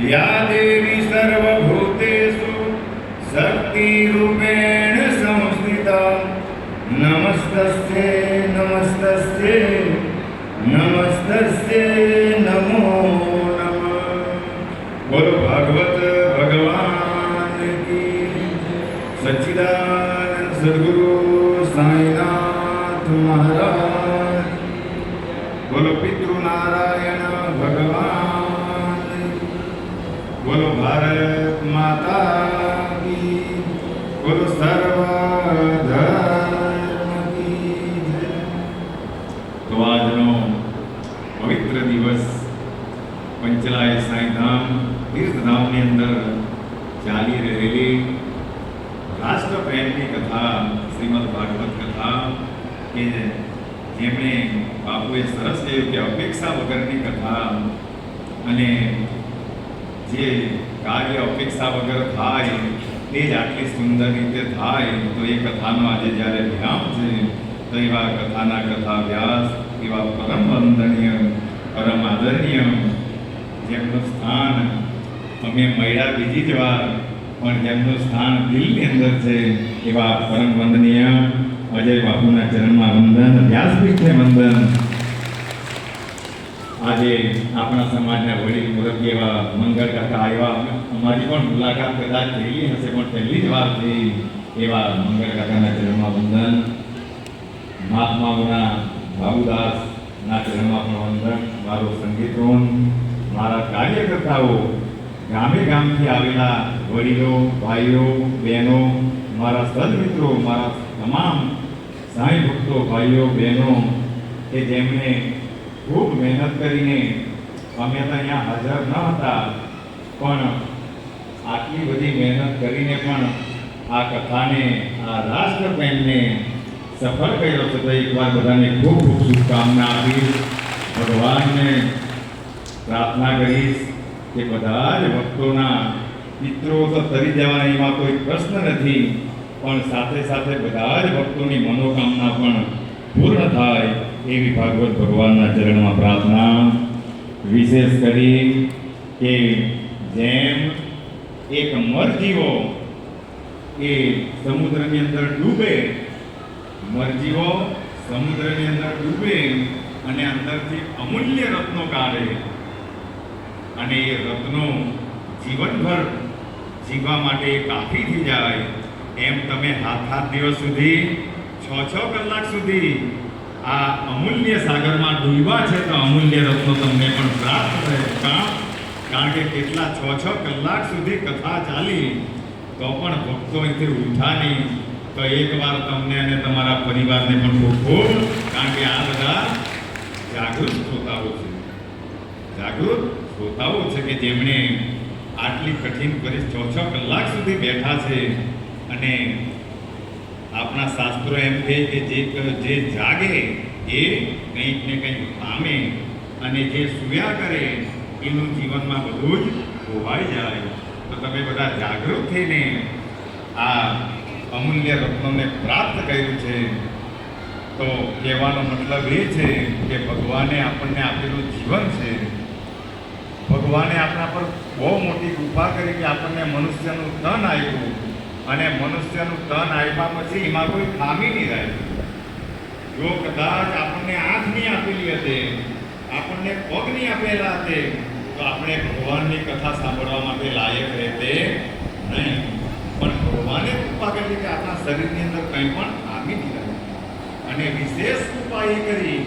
या देवी सर्वभूतेषु शक्तिरूपेण સંસ્થિતા नमस्तस्ते नमस्तस्ते नमस्तस्ते नमो નમ બોલો ભાગવત ભગવાન કી સચ્ચિદાનંદ સદગુરુ સાંઈનાથ મહારાજ બોલો પિતૃ નારાયણ ભગવાન બોલો ભારત માતા બોલો સર્વ. તો આજનો પવિત્ર દિવસ પંચલાય સાંઈધામ, તીર્થધામની અંદર ચાલી રહેલી રાષ્ટ્રપ્રેમની કથા, શ્રીમદ ભાગવત કથા, કે જેમણે બાપુએ સરસ કહ્યું કે અપેક્ષા વગરની કથા અને જે કાર્ય અપેક્ષા વગર થાય, તે જ આટલી સુંદર રીતે થાય. તો એ કથાનો આજે જ્યારે વિરામ છે, તો એવા કથાના કથા વ્યાસ, એવા પરમ વંદનીય, પરમ આદરણીય, જેમનું સ્થાન અમે મળ્યા બીજી જ વાર, પણ જેમનું સ્થાન દિલની અંદર છે, એવા પરમ વંદનીય અજય બાપુના ચરણમાં વંદન, વ્યાસપીઠે વંદન આજે આપણા સમાજના વડીલ મુરબ્બી એવા મંગળ કાકા આવ્યા. અમારી પણ મુલાકાત કદાચ થયેલી હશે, પણ પહેલી જ વાર થઈ એવા મંગળ કાકાના ચરણમાં વંદન. મહાત્માઓના બાબુદાસના ચરણમાં પણ વંદન. મારો સંગીતોન મારા કાર્યકર્તાઓ, ગામે ગામથી આવેલા વડીલો, ભાઈઓ, બહેનો, મારા સદમિત્રો, મારા તમામ સાંઈ ભક્તો, ભાઈઓ, બહેનો, કે જેમણે ખૂબ મહેનત કરીને અમે તો અહીંયા હાજર ન હતા, પણ આટલી બધી મહેનત કરીને પણ આ કથાને, આ રાષ્ટ્રપ્રેમને સફળ કર્યો છે. તો એકવાર બધાને ખૂબ ખૂબ શુભકામના આપીશ. ભગવાનને પ્રાર્થના કરીશ કે બધા જ ભક્તોના મિત્રો તો તરી જવાના એમાં કોઈ પ્રશ્ન નથી. પણ સાથે સાથે બધા જ ભક્તોની મનોકામના પણ પૂર્ણ થાય. એવી ભાગવત ભગવાનના ચરણમાં પ્રાર્થના. વિશેષ કરી કે જેમ એક મરજીવો એ સમુદ્રની અંદર ડૂબે, મરજીવો સમુદ્રની અંદર ડૂબે અને અંદરથી અમૂલ્ય રત્નો કાઢે. અને એ રત્નો જીવનભર જીવવા માટે કાફી થઈ જાય. એમ તમે હાથ હાથ દિવસ સુધી છ છ કલાક સુધી આ અમૂલ્ય સાગરમાં ડૂબવા છે તો અમૂલ્ય રત્નો તમને પણ પ્રાપ્ત થયો. કામ કારણ કે કેટલા છ છ કલાક સુધી કથા ચાલી, તો પણ ભક્તો અહીંથી ઉઠા નહીં. તો એકવાર તમને અને તમારા પરિવારને પણ ખૂબ ખૂબ, કારણ કે આ બધા જાગૃત શ્રોતાઓ છે. જાગૃત શ્રોતાઓ છે કે જેમણે આટલી કઠિન પરિસ્થિતિ, છ છ કલાક સુધી બેઠા છે અને આપણા શાસ્ત્રો એમ કહે કે જે જે જાગે એ કંઈક ને કંઈક પામે અને જે સુયા કરે એનું જીવનમાં બધું જ ખોવાઈ જાય. તો તમે બધા જાગૃત થઈને આ અમૂલ્ય રત્નોને પ્રાપ્ત કર્યું છે. તો કહેવાનો મતલબ એ છે કે ભગવાને આપણને આપેલું જીવન છે. ભગવાને આપણા પર બહુ મોટી કૃપા કરી કે આપણને મનુષ્યનું તન આપ્યું. અને મનુષ્યનું તન આપ્યા પછી એમાં કોઈ ખામી નહીં રહે. જો કદાચ આપણને આંખ નહીં આપેલી હતી, આપણને પગ નહીં આપેલા હતે, તો આપણે ભગવાનની કથા સાંભળવા માટે લાયક રહેતે નહીં. પણ ભગવાને કૃપા કરી કે આપણા શરીરની અંદર કંઈ પણ ખામી નહીં રહે. અને વિશેષ કૃપા એ કરી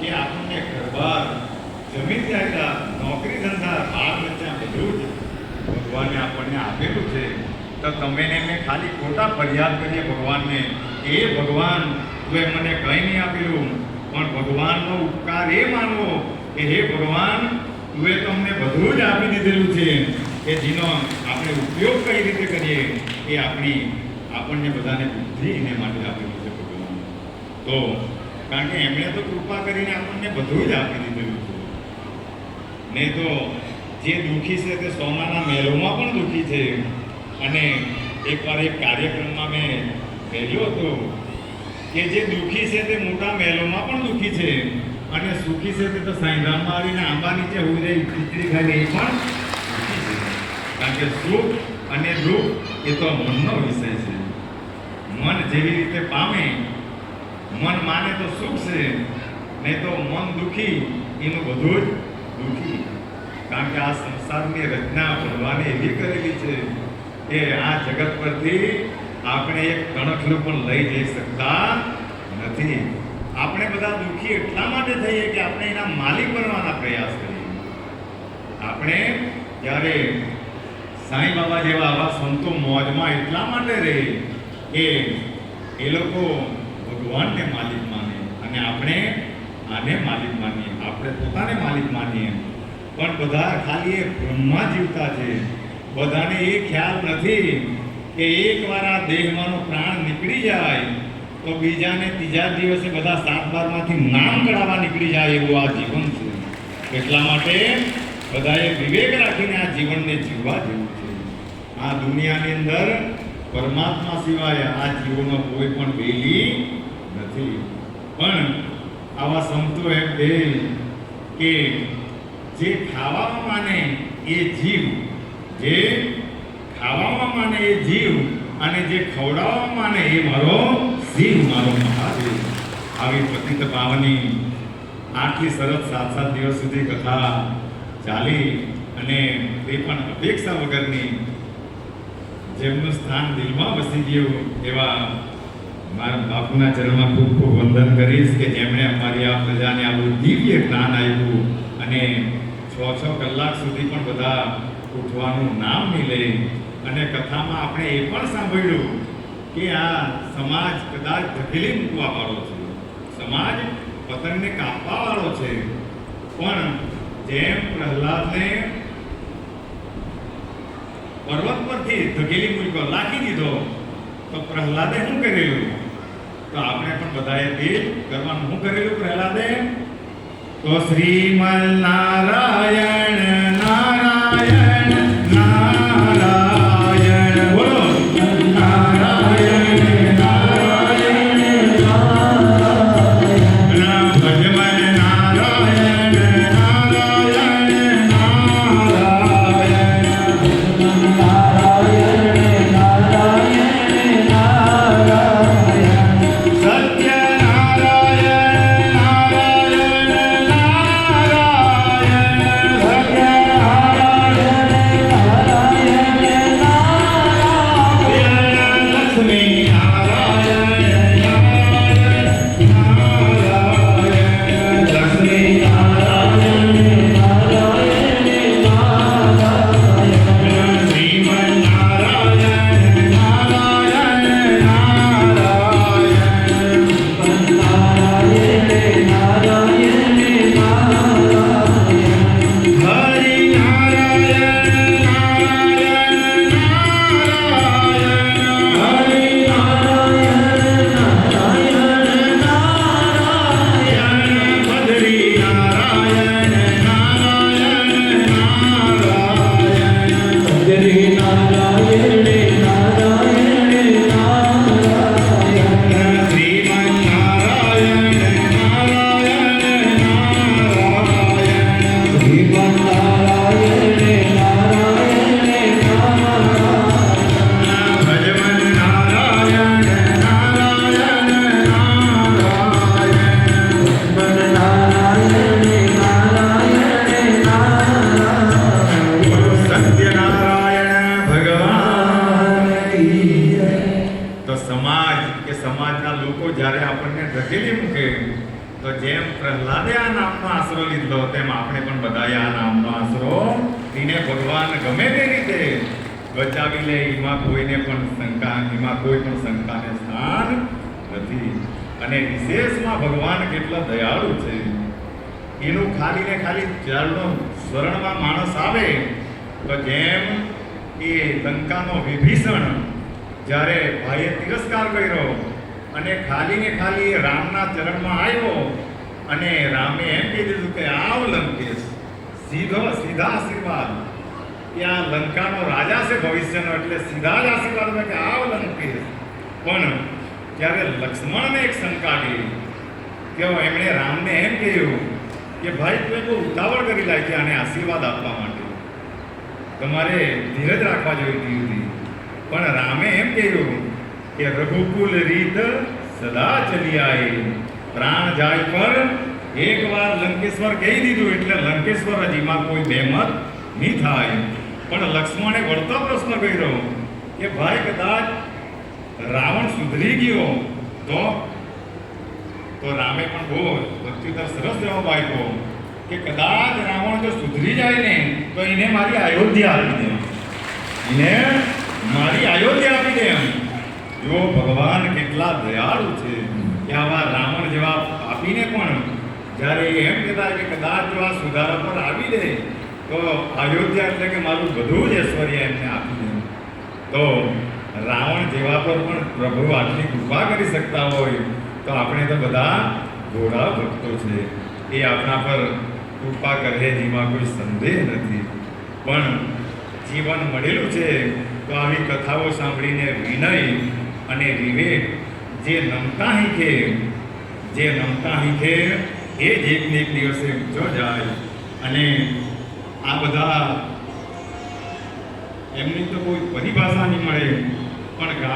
કે આપણને ઘરબાર, જમીન જાયદાદ, નોકરી ધંધા બાળ બચ્ચા બધું જ ભગવાને આપણને આપેલું છે. તો તમે એને ખાલી ખોટા ફરિયાદ કરીએ ભગવાનને. એ ભગવાન તું એ મને કંઈ નહીં આપેલું. પણ ભગવાનનો ઉપકાર એ માનવો કે હે ભગવાન, તું એ તમને બધું જ આપી દીધેલું છે. કે જેનો આપણે ઉપયોગ કઈ રીતે કરીએ? એ આપણી આપણને બધાને બુદ્ધિ એને માટે આપેલું છે ભગવાન. તો કારણ કે એમણે તો કૃપા કરીને આપણને બધું જ આપી દીધેલું છે. નહીં તો જે દુઃખી છે તે સોનાના મહેલોમાં પણ દુઃખી છે. અને એકવાર એક કાર્યક્રમમાં મેં કહ્યું હતું કે જે દુઃખી છે તે મોટા મહેલોમાં પણ દુઃખી છે. અને સુખી છે તે તો સાંઈધામમાં આવીને આંબા નીચે હું રહી, ખીચડી ખાઈને એ પણ દુઃખી છે. કારણ કે સુખ અને દુઃખ એ તો મનનો વિષય છે. મન જેવી રીતે પામે, મન માને તો સુખ છે, નહીં તો મન દુઃખી, એનું બધું જ દુઃખી. કારણ કે આ સંસારની રચના ભગવાને એવી કરેલી છે. કે આ જગત પરથી આપણે એક કણકલું પણ લઈ જઈ શકતા નથી. આપણે બધા દુઃખી એટલા માટે થઈએ કે આપણે એના માલિક બનવાના પ્રયાસ કરીએ. આપણે જ્યારે સાંઈ બાબા જેવા આવા સંતો મોજમાં એટલા માટે રહે કે એ લોકો ભગવાનને માલિક માને અને આપણે આને માલિક માનીએ, આપણે પોતાને માલિક માનીએ. પણ બધા ખાલી એ બ્રહ્મા જીવતા છે. બધાને એ ખ્યાલ નથી કે એકવાર આ દેહમાંનો પ્રાણ નીકળી જાય તો બીજાને ત્રીજા દિવસે બધા સાત બારમાંથી નામ કઢાવવા નીકળી જાય એવું આ જીવન છે. એટલા માટે બધાએ વિવેક રાખીને આ જીવનને જીવવા જેવું છે. આ દુનિયાની અંદર પરમાત્મા સિવાય આ જીવોમાં કોઈ પણ વેલી નથી. પણ આવા સંતો એમ કહે કે જે ખાવામાં માને એ જીવ જે ખાવામાં માને એ જીવ અને જે ખવડાવવામાં માને એ મારો જીવ, મારો મહાદેવ. આવી પતિત પાવની આટલી સરસ સાત સાત દિવસ સુધી કથા ચાલી અને તે પણ અપેક્ષા વગરની જેમનું સ્થાન દિલમાં વસી ગયું એવા મારા બાપુના ચરણમાં ખૂબ ખૂબ વંદન કરીશ કે જેમણે અમારી આ પ્રજાને આવું દિવ્ય જ્ઞાન આપ્યું અને છ છ કલાક સુધી પણ બધા ઉઠવાનું નામ મિલે. અને કથામાં આપણે એ પણ સાંભળ્યું કે આ સમાજ કદાચ ધકેલી મૂકવા વાળો છે. સમાજ પતંગને કાપવા વાળો છે. પણ જેમ પ્રહલાદને પર્વત પરથી ધકેલી મૂક્યો લાખી દીધો, તો પ્રહલાદે શું કરેલું? તો આપણે પણ બધાએ તે કરવાનું. શું કરેલું પ્રહલાદે? તો શ્રીમલ નારાયણ તેમ આપણે પણ બધાએ આ નામનો આશરો તેને ભગવાન ગમે તે રીતે બચાવી લે. એમાં કોઈને પણ શંકા, એમાં કોઈ પણ શંકાને સ્થાન નથી. અને વિશેષમાં ભગવાન કેટલા દયાળુ છે. એનું ખાલી ને ખાલી જળનો સ્વરણમાં માણસ આવે તો જેમ એ લંકાનો વિભીષણ જ્યારે ભાઈએ તિરસ્કાર કર્યો અને ખાલી ને ખાલી રામના ચરણમાં આવ્યો અને રામે એમ કહી દીધું કે આવ લંકેશ, સીધો સીધા આશીર્વાદ. કે આ લંકાનો રાજા છે ભવિષ્યનો, એટલે સીધા જ આશીર્વાદ કે આવ લંકેશ. પણ ત્યારે લક્ષ્મણને એક શંકા ગઈ કે એમણે રામને એમ કહ્યું કે ભાઈ, તું બહુ ઉતાવળ કરી લાગી આને આશીર્વાદ આપવા માટે. તમારે ધીરજ રાખવા જોઈતી હતી. પણ રામે એમ કહ્યું કે રઘુકુલ રીત સદા ચલી આઈ પ્રાણ જાય પર એકવાર લંકેશ્વર કહી દીધું એટલે લંકેશ્વર હજીમાં કોઈ બેમત નહીં થાય. પણ લક્ષ્મણે વળતો પ્રશ્ન કર્યો કે ભાઈ કદાચ રાવણ સુધરી ગયો તો? તો રામે પણ બહુ પ્રત્યુત્તર સરસ જવાબ આપ્યો કે કદાચ રાવણ જો સુધરી જાય ને, તો એને મારી અયોધ્યા આપી દે. એને મારી અયોધ્યા આપી દે એમ. જો ભગવાન કેટલા દયાળુ છે કે આવા રાવણ જેવા આપીને પણ જ્યારે એમ કહેતા કે કદાચ જો આ સુધારા પર આવી દે, તો અયોધ્યા એટલે કે મારું બધું જ ઐશ્વર્ય એમને આપી દે. તો રાવણ જેવા પર પણ પ્રભુ આટલી કૃપા કરી શકતા હોય, તો આપણે તો બધા ઘોડા ભક્તો છે. એ આપણા પર કૃપા કરે જેમાં કોઈ સંદેહ નથી. પણ જીવન મળેલું છે, તો આવી કથાઓ સાંભળીને વિનય અને વિવેક જે નમતા હીખે જે રમતા હીખે એ જ એક ને એક દિવસે ઊંચો જાય. અને આ બધા, એમની તો કોઈ પરિભાષા નહીં મળે, પણ